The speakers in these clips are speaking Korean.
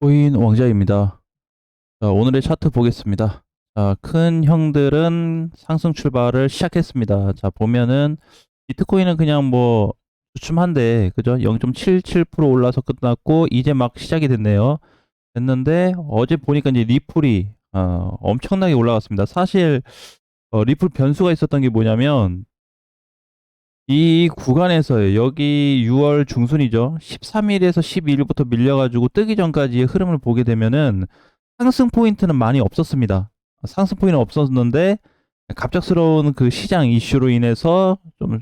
코인 왕자입니다. 자, 오늘의 차트 보겠습니다. 자, 큰 형들은 상승 출발을 시작했습니다. 자, 보면은 비트코인은 그냥 뭐 주춤한데, 그죠? 0.77% 올라서 끝났고, 이제 막 시작이 됐네요. 됐는데, 어제 보니까 이제 리플이, 어, 엄청나게 올라갔습니다. 사실, 어, 리플 변수가 있었던 게 뭐냐면, 이 구간에서요. 여기 6월 중순이죠. 13일에서 12일부터 밀려가지고 뜨기 전까지의 흐름을 보게 되면은 상승 포인트는 많이 없었습니다. 상승 포인트는 없었는데 갑작스러운 그 시장 이슈로 인해서 좀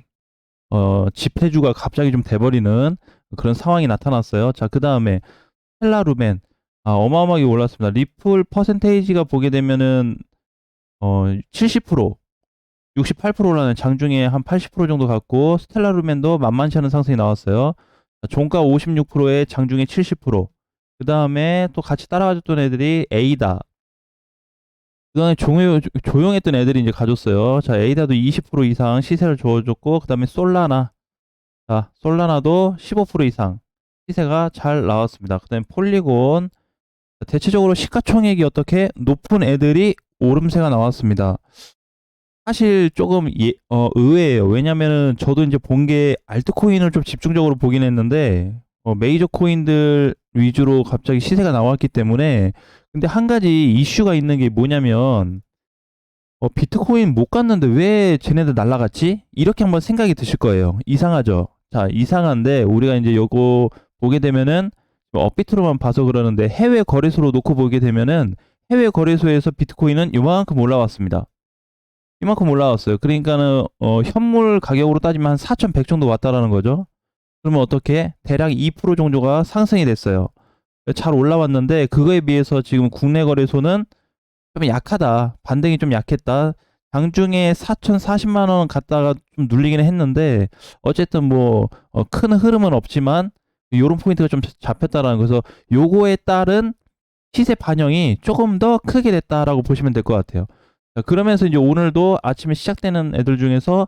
어, 집회주가 갑자기 좀 돼버리는 그런 상황이 나타났어요. 자, 그 다음에 텔라루멘 아, 어마어마하게 올랐습니다. 리플 퍼센테이지가 보게 되면은 어, 70% 68% 올라는 장중에 한 80% 정도 갔고 스텔라루멘도 만만치 않은 상승이 나왔어요. 종가 56%에 장중에 70%. 그 다음에 또 같이 따라가줬던 애들이 에이다. 그 다음에 조용, 조용했던 애들이 이제 가졌어요. 자, 에이다도 20% 이상 시세를 줘줬고, 그 다음에 솔라나. 자, 솔라나도 15% 이상 시세가 잘 나왔습니다. 그 다음에 폴리곤. 대체적으로 시가총액이 어떻게 높은 애들이 오름세가 나왔습니다. 사실 조금 예, 어, 의외예요. 왜냐면은 저도 이제 본 게 알트코인을 좀 집중적으로 보긴 했는데 어, 메이저 코인들 위주로 갑자기 시세가 나왔기 때문에 근데 한 가지 이슈가 있는 게 뭐냐면 어, 비트코인 못 갔는데 왜 쟤네들 날라갔지? 이렇게 한번 생각이 드실 거예요. 이상하죠? 자, 이상한데 우리가 이제 요거 보게 되면은 업비트로만 봐서 그러는데 해외 거래소로 놓고 보게 되면은 해외 거래소에서 비트코인은 요만큼 올라왔습니다. 이만큼 올라왔어요. 그러니까는 어, 현물 가격으로 따지면 한 4,100 정도 왔다라는 거죠. 그러면 어떻게 대략 2% 정도가 상승이 됐어요. 잘 올라왔는데 그거에 비해서 지금 국내 거래소는 좀 약하다. 반등이 좀 약했다. 장중에 4,040만 원 갔다가 좀 눌리기는 했는데 어쨌든 뭐 큰 흐름은 없지만 요런 포인트가 좀 잡혔다라는 거서 요거에 따른 시세 반영이 조금 더 크게 됐다라고 보시면 될 것 같아요. 자, 그러면서 이제 오늘도 아침에 시작되는 애들 중에서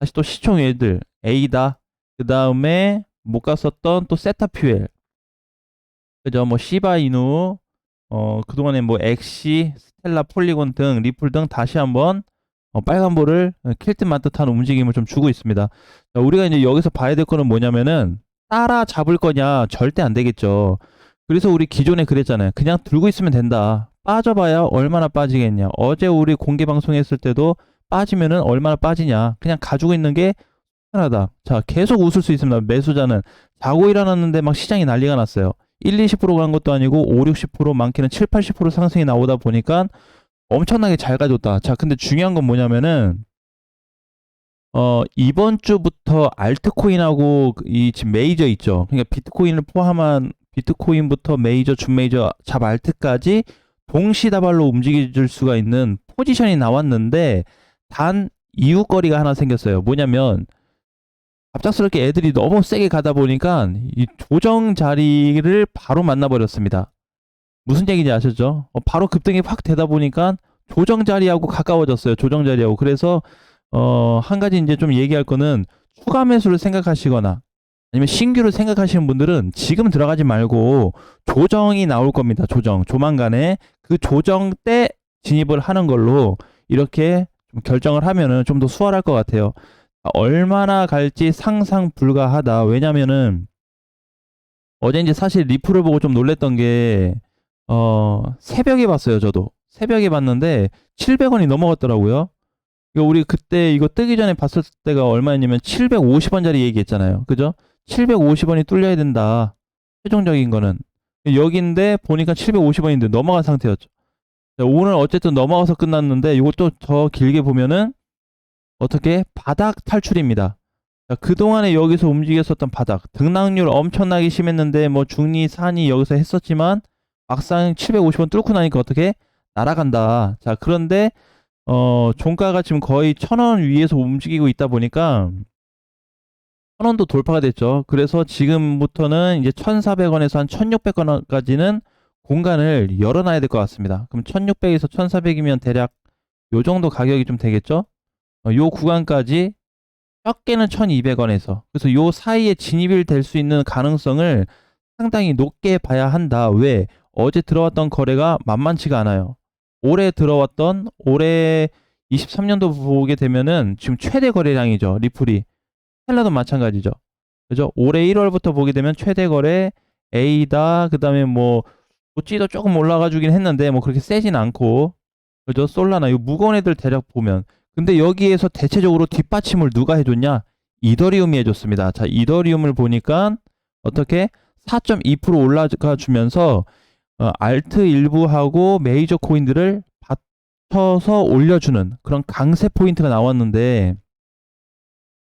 다시 또 시총 애들 에이다 그 다음에 못 갔었던 또 세타퓨엘. 그죠? 뭐 시바이누 어 그동안에 뭐 엑시 스텔라 폴리곤 등 리플 등 다시 한번 어, 빨간불을 킬듯 맞듯한 움직임을 좀 주고 있습니다. 자, 우리가 이제 여기서 봐야 될 거는 뭐냐면은 따라 잡을 거냐 절대 안 되겠죠. 그래서 우리 기존에 그랬잖아요. 그냥 들고 있으면 된다 빠져봐야 얼마나 빠지겠냐. 어제 우리 공개 방송했을 때도 빠지면은 얼마나 빠지냐. 그냥 가지고 있는 게 편하다. 자, 계속 웃을 수 있습니다. 매수자는 자고 일어났는데 막 시장이 난리가 났어요. 1, 20%간 것도 아니고 5, 60% 많게는 7, 80% 상승이 나오다 보니까 엄청나게 잘 가졌다. 자, 근데 중요한 건 뭐냐면은 어, 이번 주부터 알트코인하고 이 지금 메이저 있죠. 그러니까 비트코인을 포함한 비트코인부터 메이저, 준메이저, 잡 알트까지 동시다발로 움직여줄 수가 있는 포지션이 나왔는데 단 이유거리가 하나 생겼어요. 뭐냐면 갑작스럽게 애들이 너무 세게 가다 보니까 이 조정 자리를 바로 만나버렸습니다. 무슨 얘기인지 아셨죠? 어, 바로 급등이 확 되다 보니까 조정 자리하고 가까워졌어요. 조정 자리하고. 그래서 어, 한 가지 이제 좀 얘기할 거는 추가 매수를 생각하시거나 아니면 신규를 생각하시는 분들은 지금 들어가지 말고 조정이 나올 겁니다. 조정. 조만간에 그 조정 때 진입을 하는 걸로 이렇게 좀 결정을 하면은 좀 더 수월할 것 같아요. 얼마나 갈지 상상 불가하다. 왜냐면은 어제 이제 사실 리플을 보고 좀 놀랬던 게, 어, 새벽에 봤어요, 저도. 새벽에 봤는데 700원이 넘어갔더라고요. 이거 우리 그때 이거 뜨기 전에 봤을 때가 얼마였냐면 750원짜리 얘기했잖아요. 그죠? 750원이 뚫려야 된다. 최종적인 거는. 여기인데 보니까 750원인데 넘어간 상태였죠. 오늘 어쨌든 넘어가서 끝났는데 이것도 더 길게 보면은 어떻게 바닥 탈출입니다. 그동안에 여기서 움직였었던 바닥 등락률 엄청나게 심했는데 뭐 중리 산이 여기서 했었지만 막상 750원 뚫고 나니까 어떻게 날아간다. 자 그런데 어 종가가 지금 거의 1000원 위에서 움직이고 있다 보니까 1000원도 돌파가 됐죠. 그래서 지금부터는 이제 1,400원에서 한 1,600원까지는 공간을 열어놔야 될 것 같습니다. 그럼 1,600에서 1,400이면 대략 요 정도 가격이 좀 되겠죠? 어, 요 구간까지 적게는 1,200원에서 그래서 요 사이에 진입이 될 수 있는 가능성을 상당히 높게 봐야 한다. 왜? 어제 들어왔던 거래가 만만치가 않아요. 올해 들어왔던 올해 23년도 보게 되면은 지금 최대 거래량이죠. 리플이. 텔라도 마찬가지죠. 그죠? 올해 1월부터 보게 되면 최대 거래 A다. 그다음에 뭐 도찌도 조금 올라가 주긴 했는데 뭐 그렇게 세진 않고 그죠? 솔라나 이 무거운 애들 대략 보면 근데 여기에서 대체적으로 뒷받침을 누가 해줬냐? 이더리움이 해줬습니다. 자, 이더리움을 보니까 어떻게 4.2% 올라가 주면서 어, 알트 일부하고 메이저 코인들을 받쳐서 올려주는 그런 강세 포인트가 나왔는데 자,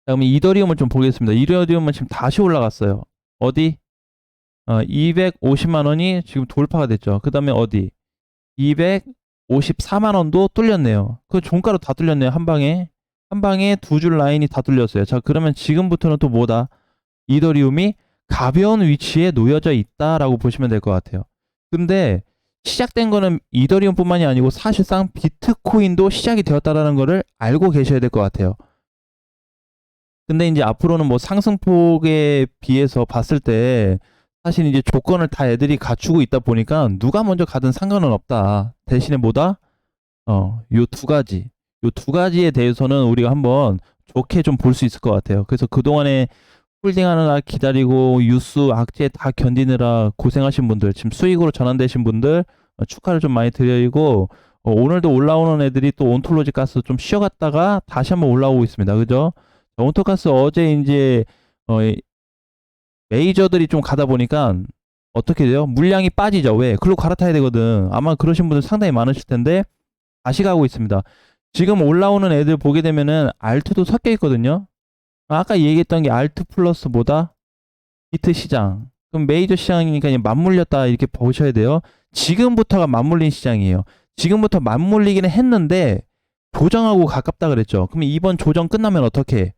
그럼 이더리움을 좀 보겠습니다. 이더리움은 지금 다시 올라갔어요. 어디? 어, 250만 원이 지금 돌파가 됐죠. 그 다음에 어디? 254만 원도 뚫렸네요. 그 종가로 다 뚫렸네요. 한 방에. 한 방에 두 줄 라인이 다 뚫렸어요. 자, 그러면 지금부터는 또 뭐다? 이더리움이 가벼운 위치에 놓여져 있다라고 보시면 될 것 같아요. 근데 시작된 거는 이더리움뿐만이 아니고 사실상 비트코인도 시작이 되었다라는 거를 알고 계셔야 될 것 같아요. 근데 이제 앞으로는 뭐 상승폭에 비해서 봤을 때 사실 이제 조건을 다 애들이 갖추고 있다 보니까 누가 먼저 가든 상관은 없다. 대신에 뭐다? 어, 요 두 가지. 요 두 가지에 대해서는 우리가 한번 좋게 좀 볼 수 있을 것 같아요. 그래서 그동안에 홀딩하느라 기다리고 유수 악재 다 견디느라 고생하신 분들, 지금 수익으로 전환되신 분들 어, 축하를 좀 많이 드리고 어, 오늘도 올라오는 애들이 또 온톨로지 가스 좀 쉬어갔다가 다시 한번 올라오고 있습니다. 그죠? 자, 온톨가스 어제 이제 어, 이 메이저들이 좀 가다 보니까 어떻게 돼요? 물량이 빠지죠. 왜? 글로 갈아타야 되거든. 아마 그러신 분들 상당히 많으실 텐데 다시 가고 있습니다. 지금 올라오는 애들 보게 되면은 알트도 섞여 있거든요. 아까 얘기했던 게 알트 플러스 뭐다? 비트 시장. 그럼 메이저 시장이니까 맞물렸다 이렇게 보셔야 돼요. 지금부터가 맞물린 시장이에요. 지금부터 맞물리기는 했는데 조정하고 가깝다 그랬죠. 그럼 이번 조정 끝나면 어떻게?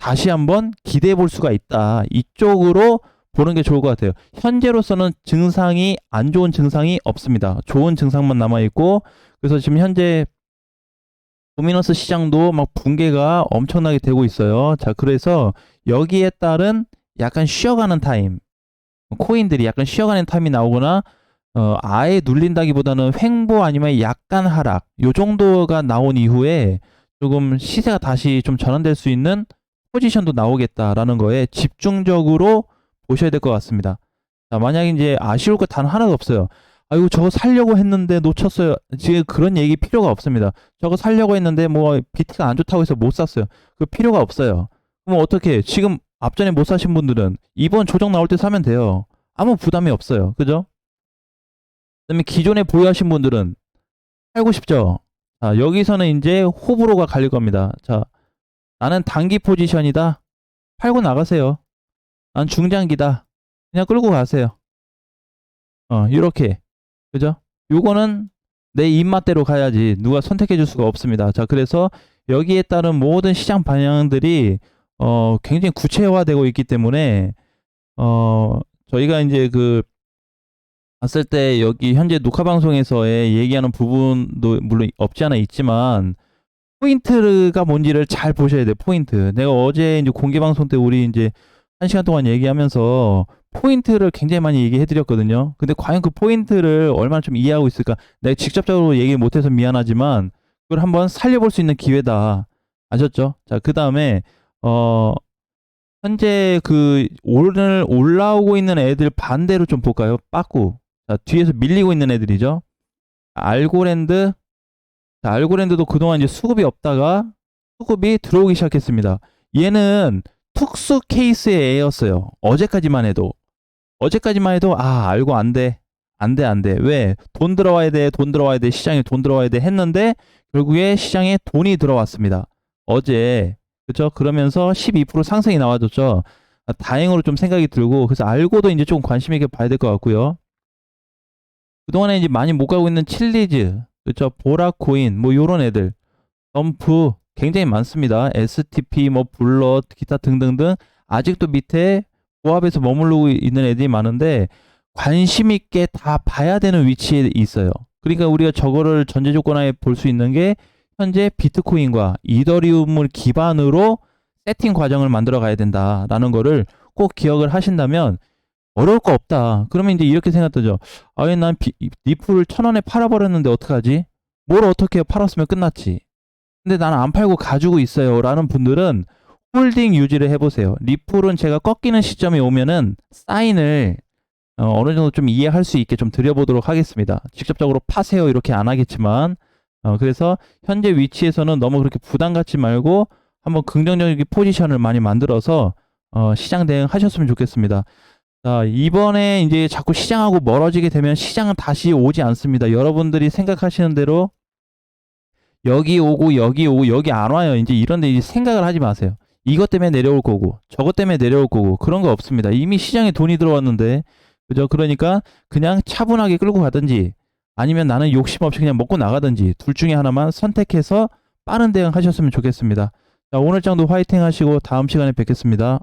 해? 다시 한번 기대해 볼 수가 있다. 이쪽으로 보는 게 좋을 것 같아요. 현재로서는 증상이 안 좋은 증상이 없습니다. 좋은 증상만 남아 있고 그래서 지금 현재 도미너스 시장도 막 붕괴가 엄청나게 되고 있어요. 자, 그래서 여기에 따른 약간 쉬어가는 타임, 코인들이 약간 쉬어가는 타임이 나오거나 어, 아예 눌린다기보다는 횡보 아니면 약간 하락, 요 정도가 나온 이후에 조금 시세가 다시 좀 전환될 수 있는 포지션도 나오겠다라는 거에 집중적으로 보셔야 될 것 같습니다. 자, 만약에 이제 아쉬울 거 단 하나도 없어요. 아이고 저거 살려고 했는데 놓쳤어요. 지금 그런 얘기 필요가 없습니다. 저거 살려고 했는데 뭐 비트가 안 좋다고 해서 못 샀어요. 그 필요가 없어요. 그럼 어떻게? 지금 앞전에 못 사신 분들은 이번 조정 나올 때 사면 돼요. 아무 부담이 없어요. 그죠? 그다음에 기존에 보유하신 분들은 팔고 싶죠. 자, 여기서는 이제 호불호가 갈릴 겁니다. 자, 나는 단기 포지션이다. 팔고 나가세요. 난 중장기다. 그냥 끌고 가세요. 어, 이렇게. 그죠? 요거는 내 입맛대로 가야지 누가 선택해 줄 수가 없습니다. 자, 그래서 여기에 따른 모든 시장 방향들이 어, 굉장히 구체화되고 있기 때문에 어, 저희가 이제 그 봤을 때 여기 현재 녹화 방송에서의 얘기하는 부분도 물론 없지 않아 있지만 포인트가 뭔지를 잘 보셔야 돼요. 포인트. 내가 어제 이제 공개 방송 때 우리 이제 한 시간 동안 얘기하면서 포인트를 굉장히 많이 얘기해 드렸거든요. 근데 과연 그 포인트를 얼마나 좀 이해하고 있을까? 내가 직접적으로 얘기 못 해서 미안하지만 그걸 한번 살려볼 수 있는 기회다. 아셨죠? 자, 그 다음에, 어, 현재 그 오늘 올라오고 있는 애들 반대로 좀 볼까요? 빠꾸. 자, 뒤에서 밀리고 있는 애들이죠. 알고랜드. 자, 알고랜드도 그동안 이제 수급이 없다가 수급이 들어오기 시작했습니다. 얘는 특수 케이스의 애였어요. 어제까지만 해도. 어제까지만 해도 아 알고 안 돼. 안 돼, 안 돼. 왜? 돈 들어와야 돼, 돈 들어와야 돼, 시장에 돈 들어와야 돼 했는데 결국에 시장에 돈이 들어왔습니다. 어제. 그죠? 그러면서 12% 상승이 나와줬죠. 아, 다행으로 좀 생각이 들고 그래서 알고도 이제 조금 관심 있게 봐야 될 것 같고요. 그동안에 이제 많이 못 가고 있는 칠리즈, 그죠? 보라코인, 뭐 요런 애들. 덤프 굉장히 많습니다. STP, 뭐 블럿, 기타 등등등 아직도 밑에 보합에서 머무르고 있는 애들이 많은데 관심 있게 다 봐야 되는 위치에 있어요. 그러니까 우리가 저거를 전제 조건하에 볼 수 있는 게 현재 비트코인과 이더리움을 기반으로 세팅 과정을 만들어 가야 된다라는 거를 꼭 기억을 하신다면 어려울 거 없다. 그러면 이제 이렇게 생각되죠. 아니, 난 비, 리플 천 원에 팔아버렸는데 어떡하지? 뭘 어떻게 팔았으면 끝났지. 근데 나는 안 팔고 가지고 있어요. 라는 분들은 홀딩 유지를 해보세요. 리플은 제가 꺾이는 시점에 오면은 사인을 어, 어느 정도 좀 이해할 수 있게 좀 드려보도록 하겠습니다. 직접적으로 파세요. 이렇게 안 하겠지만. 어, 그래서 현재 위치에서는 너무 그렇게 부담 갖지 말고 한번 긍정적인 포지션을 많이 만들어서 어, 시장 대응하셨으면 좋겠습니다. 자, 이번에 이제 자꾸 시장하고 멀어지게 되면 시장은 다시 오지 않습니다. 여러분들이 생각하시는 대로 여기 오고 여기 오고 여기 안 와요. 이제 이런데 이제 생각을 하지 마세요. 이것 때문에 내려올 거고 저것 때문에 내려올 거고 그런 거 없습니다. 이미 시장에 돈이 들어왔는데 그죠? 그러니까 그냥 차분하게 끌고 가든지 아니면 나는 욕심 없이 그냥 먹고 나가든지 둘 중에 하나만 선택해서 빠른 대응 하셨으면 좋겠습니다. 자, 오늘 장도 화이팅 하시고 다음 시간에 뵙겠습니다.